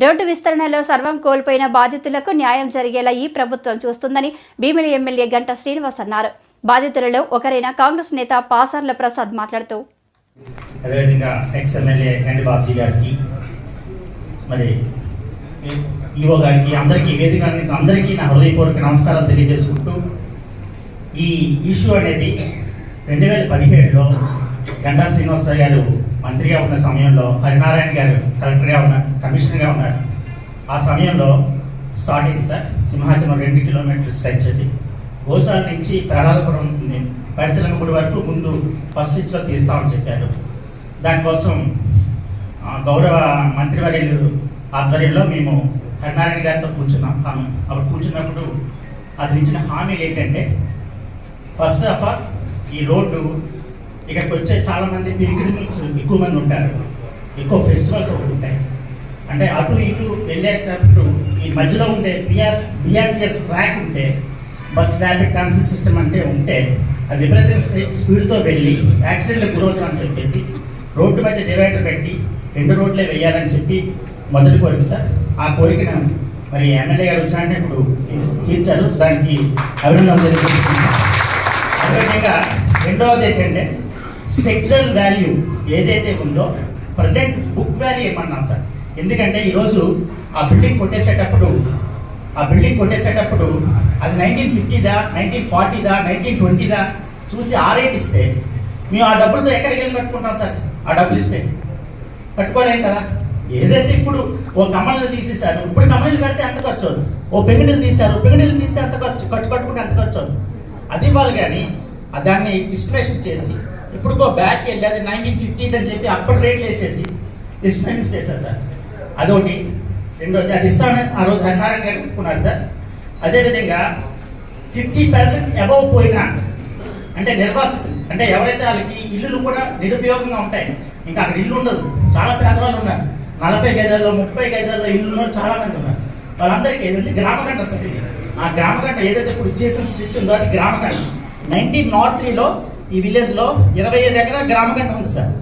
Road విస్తరణలో సర్వం కోల్పోయిన బాధితులకు న్యాయం జరిగేలా ఈ ప్రభుత్వం చూస్తుందని భీమిలి ఎమ్మెల్యే గంట శ్రీనివాస్ అన్నారు. బాధితులలో ఒకరైన కాంగ్రెస్ నేత పాసర్ల ప్రసాద్ మాట్లాడుతూ అదేవిధంగా ఎక్స్ ఎమ్మెల్యే గండి బాబ్జీ గారికి మరి ఈఓ గారికి అందరికీ వేదిక అందరికీ నా హృదయపూర్వక నమస్కారాలు తెలియజేసుకుంటూ ఈ ఇష్యూ అనేది రెండు వేల పదిహేడులో గంటా శ్రీనివాసరావు గారు మంత్రిగా ఉన్న సమయంలో హరినారాయణ గారు కలెక్టర్గా ఉన్నారు కమిషనర్గా ఉన్నారు. ఆ సమయంలో స్టార్టింగ్ సార్ సింహాచలం రెండు కిలోమీటర్లు స్ట్రెచ్ అది గోసాల నుంచి ప్రహ్లాదపురం పడితలంగుడి వరకు ముందు ఫస్ట్ స్విచ్లో తీస్తామని చెప్పారు. దానికోసం గౌరవ మంత్రివర్యులు ఆధ్వర్యంలో మేము హరినారాయణ గారితో కూర్చున్నాం. హామీ అప్పుడు కూర్చున్నప్పుడు అది ఇచ్చిన హామీలు ఏంటంటే ఫస్ట్ ఆఫ్ ఆల్ ఈ రోడ్డు ఇక్కడికి వచ్చే చాలా మంది పిలిగ్రిమ్స్ ఎక్కువ మంది ఉంటారు. ఎక్కువ ఫెస్టివల్స్ ఒకటి ఉంటాయి. అంటే అటు ఇటు వెళ్ళేటప్పుడు ఈ మధ్యలో ఉండే B R B R T S track ఉంటే బస్ ర్యాపిడ్ ట్రాన్సిట్ సిస్టమ్ అంటే ఉంటే అది విపరీత స్పీడ్తో వెళ్ళి యాక్సిడెంట్లకు గురవుతుందని చెప్పేసి రోడ్డు మధ్య డివైడర్ పెట్టి రెండు రోడ్లే వేయాలని చెప్పి మొదటి కోరిక సార్. ఆ కోరికను మరి ఎమ్మెల్యే గారు వచ్చినంటే ఇప్పుడు తీర్చారు. దానికి అభినందన తెలియజేస్తున్నాను అదేవిధంగా రెండవది ఏంటంటే స్ట్రక్చరల్ వాల్యూ ఏదైతే ఉందో ప్రజెంట్ బుక్ వాల్యూ ఏమన్నా సార్. ఎందుకంటే ఈరోజు ఆ బిల్డింగ్ కొట్టేసేటప్పుడు ఆ బిల్డింగ్ కొట్టేసేటప్పుడు అది నైన్టీన్ ఫిఫ్టీదా నైన్టీన్ ఫార్టీదా నైన్టీన్ ట్వంటీదా చూసి ఆ రేట్ ఇస్తే మేము ఆ డబ్బులతో ఎక్కడికి వెళ్ళి కట్టుకుంటాం సార్? ఆ డబ్బులు ఇస్తే. కట్టుకోలేం కదా? ఏదైతే ఇప్పుడు ఓ కమ్మలు తీసేశారు ఇప్పుడు కమ్మలు కడితే ఎంత ఖర్చు అవుతుంది ఓ పెంగిడీలు తీశారు పెంగిడీలు తీస్తే ఎంత ఖర్చు కట్టు కట్టుకుంటే ఎంత ఖర్చు అవుతుంది అది ఇవ్వాలి కానీ దాన్ని ఎస్టిమేషన్ చేసి ఇప్పుడు బ్యాక్ వెళ్ళి అది నైన్టీన్ ఫిఫ్టీత్ అని చెప్పి అప్పుడు రేట్లు వేసేసి ఎస్టిమేషన్ చేశారు సార్. అదొకటి. రెండోది అది ఇస్తామని ఆ రోజు హరినారాయణ గారు చెప్పుకున్నారు సార్. అదేవిధంగా ఫిఫ్టీ పర్సెంట్ అబవ్ పోయినా అంటే నిర్వాసితులు అంటే ఎవరైతే వాళ్ళకి ఇల్లులు కూడా నిరుపయోగంగా ఉంటాయి ఇంకా అక్కడ ఇల్లు ఉండదు. చాలా పేదవాళ్ళు ఉన్నారు. నలభై గజాల్లో ముప్పై గజాల్లో ఇల్లు ఉన్నారు చాలా మంది ఉన్నారు. వాళ్ళందరికీ ఏదంటే గ్రామకంట సార్ ఆ గ్రామకంట ఏదైతే ఇప్పుడు చేసిన స్విచ్ ఉందో అది గ్రామకంట నైన్టీన్ నాట్ త్రీలో ఈ విలేజ్లో ఇరవై ఐదు ఎకరాల గ్రామకంట ఉంది సార్.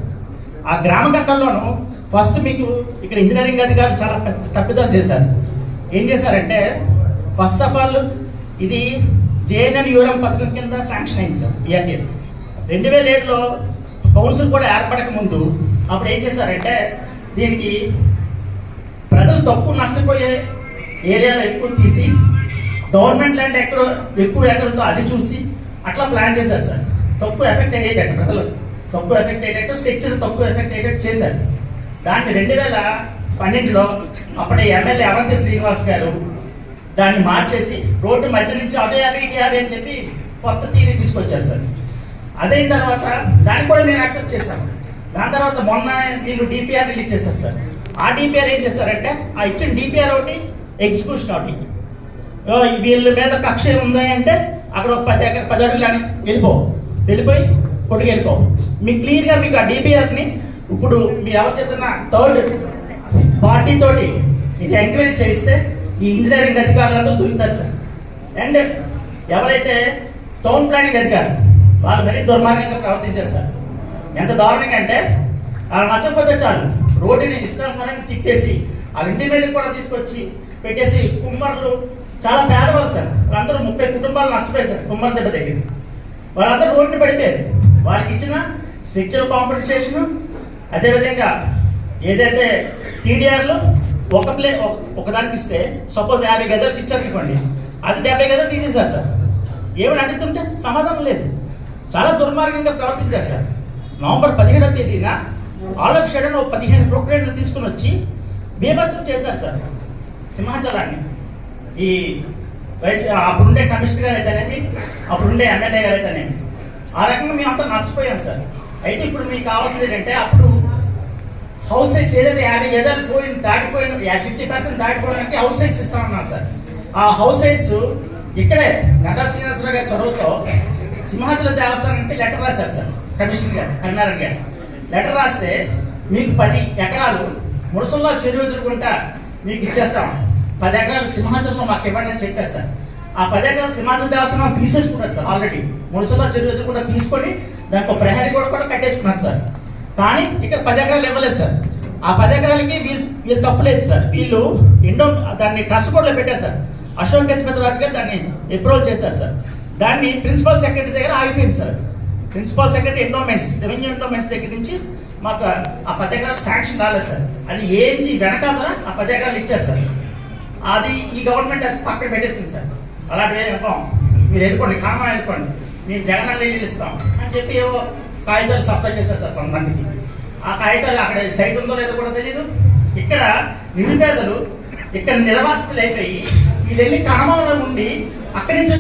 ఆ గ్రామకంటంలోనూ ఫస్ట్ మీకు ఇక్కడ ఇంజనీరింగ్ అధికారులు చాలా పెద్ద తప్పిదం చేశారు సార్. ఏం చేశారంటే ఫస్ట్ ఆఫ్ ఆల్ ఇది జేఎన్ఎన్ యూరం పథకం కింద శాంక్షన్ అయింది సార్ బిఆర్టీఎస్ రెండు వేల ఏడులో కౌన్సిల్ కూడా ఏర్పడక ముందు అప్పుడు ఏం చేశారంటే దీనికి ప్రజలు తక్కువ నష్టపోయే ఏరియాలో ఎక్కువ తీసి గవర్నమెంట్ ల్యాండ్ ఎక్కడ ఎక్కువ ఎక్కడంతో అది చూసి అట్లా ప్లాన్ చేశారు సార్. తక్కువ ఎఫెక్ట్ అయ్యేటట్టు ప్రజలు తక్కువ ఎఫెక్ట్ అయ్యేటట్టు స్ట్రక్చర్ తక్కువ ఎఫెక్ట్ అయ్యేటట్టు చేశారు దాన్ని రెండు వేల పన్నెండులో అప్పటి ఎమ్మెల్యే అవంతి శ్రీనివాస్ గారు దాన్ని మార్చేసి రోడ్డు మధ్య నుంచి అదే అవి ఇటు అని చెప్పి కొత్త తీరు తీసుకొచ్చారు సార్. అదైన తర్వాత దాన్ని కూడా మేము యాక్సెప్ట్ చేశాము దాని తర్వాత మొన్న వీళ్ళు డిపిఆర్ రిలీజ్ చేశారు సార్. ఆ డిపిఆర్ ఏం చేస్తారంటే ఆ ఇచ్చిన డిపిఆర్ ఒకటి ఎగ్జిక్యూషన్ ఒకటి. వీళ్ళ మీద కక్ష ఉంది అంటే అక్కడ ఒక పది ఎకర పది అడుగులు అని వెళ్ళిపో. వెళ్ళిపోయి కొట్టుకు వెళ్ళిపో మీకు క్లియర్గా మీకు ఆ డిపిఆర్ని ఇప్పుడు మీరు ఎవరు చెప్తున్న థర్డ్ పార్టీ తోటి మీరు ఎంక్వైరీ చేయిస్తే ఈ ఇంజనీరింగ్ అధికారులందరూ దొరుకుతారు సార్. అండ్ ఎవరైతే టౌన్ ప్లానింగ్ అధికారులు వాళ్ళు మరీ దుర్మార్గంగా ప్రవర్తించారు సార్. ఎంత దారుణంగా అంటే వాళ్ళు నచ్చకపోతే చాలు. రోడ్డుని ఇష్టానుసారంగా తిప్పేసి వాళ్ళ ఇంటి మీదకి కూడా తీసుకొచ్చి పెట్టేసి కుమ్మర్లు చాలా పేదవాళ్ళు సార్. వాళ్ళందరూ ముప్పై కుటుంబాలు నష్టపోయారు సార్ కుమ్మర్ దెబ్బ దగ్గర వాళ్ళందరూ రోడ్డు పడిపోయారు. వాళ్ళకి ఇచ్చిన శిక్షణ కాంపెన్సేషన్ అదేవిధంగా ఏదైతే టీడీఆర్లో ఒక ప్లే ఒక- ఒకదానికి ఇస్తే సపోజ్ యాభై గజాలకు ఇచ్చారనుకోండి అది డెబ్బై గజాలు తీసేశారు సార్. ఏమని అడుగుతుంటే సమాధానం లేదు. చాలా దుర్మార్గంగా ప్రవర్తించారు సార్. నవంబర్ పదిహేడవ తేదీన ఆల్ ఆఫ్ షడన్ ఒక పదిహేను ప్రొక్రేట్లు తీసుకుని వచ్చి బీభత్సం చేశారు సార్ సింహాచలాన్ని. ఈ వైసీ అప్పుడుండే కమిషనర్ గారు అయితేనేమి అప్పుడుండే ఎమ్మెల్యే గారు అయితేనేమి. ఆ రకంగా మేము అంతా నష్టపోయాం సార్. అయితే ఇప్పుడు మీకు కావాల్సింది ఏంటంటే అప్పుడు హౌస్ సైట్స్ ఏదైతే యాభై గజాలు పోయిన దాటిపోయిన ఫిఫ్టీ పర్సెంట్ దాటిపోయినకి హౌస్ సైట్స్ ఇస్తామన్నారు సార్. ఆ హౌస్ సైట్స్ ఇక్కడే నటా శ్రీనివాసరావు గారి చొరవతో సింహాచల దేవస్థానానికి లెటర్ రాశారు సార్ కమిషనర్ గారు కన్నారాయణ గారు. లెటర్ రాస్తే మీకు పది ఎకరాలు ముడుసల్లో చెరువు ఎదుర్కొంటా మీకు ఇచ్చేస్తాం. పది ఎకరాలు సింహాచలంలో మాకు ఇవ్వండి అని చెప్పారు సార్. ఆ పది ఎకరాలు సింహాచల దేవస్థానం తీసేసుకున్నారు సార్ ఆల్రెడీ మురసల్లో చెరువు కూడా తీసుకొని దానికి ఒక ప్రహరీ కూడా కూడా కట్టేసుకున్నారు సార్. కానీ ఇక్కడ పది ఎకరాలు ఇవ్వలేదు సార్. ఆ పది ఎకరాలకి వీళ్ళు వీళ్ళు తప్పులేదు సార్. వీళ్ళు ఎండో దాన్ని ట్రస్ట్ బోర్డులో పెట్టారు సార్. అశోక్ గజపతి రాజు గారు దాన్ని అప్రూవల్ చేశారు సార్. దాన్ని ప్రిన్సిపల్ సెక్రటరీ దగ్గర ఆగిపోయింది sir principal secretary endowments revenue endowments దగ్గర నుంచి మాకు ఆ పది ఎకరాలు శాంక్షన్ రాలేదు సార్. అది ఏంటి వెనకాల ఆ పది ఎకరాలు ఇచ్చారు సార్. అది ఈ గవర్నమెంట్ అది పక్కన పెట్టేసింది సార్. అలాంటివి ఏమి మీరు వెళ్ళిపోండి కామా వెళ్ళిపోండి మేము జగన్ అన్ని నీళ్ళు ఇస్తాం. అని చెప్పి ఏవో కాగితాలు సప్లై చేస్తారు సార్ కొంతమందికి. ఆ కాగితాలు అక్కడ సైట్ ఉందో లేదో కూడా తెలియదు ఇక్కడ నిరుపేదలు ఇక్కడ నిర్వాసితులు అయిపోయి ఇది వెళ్ళి కణమంలో ఉండి అక్కడి నుంచి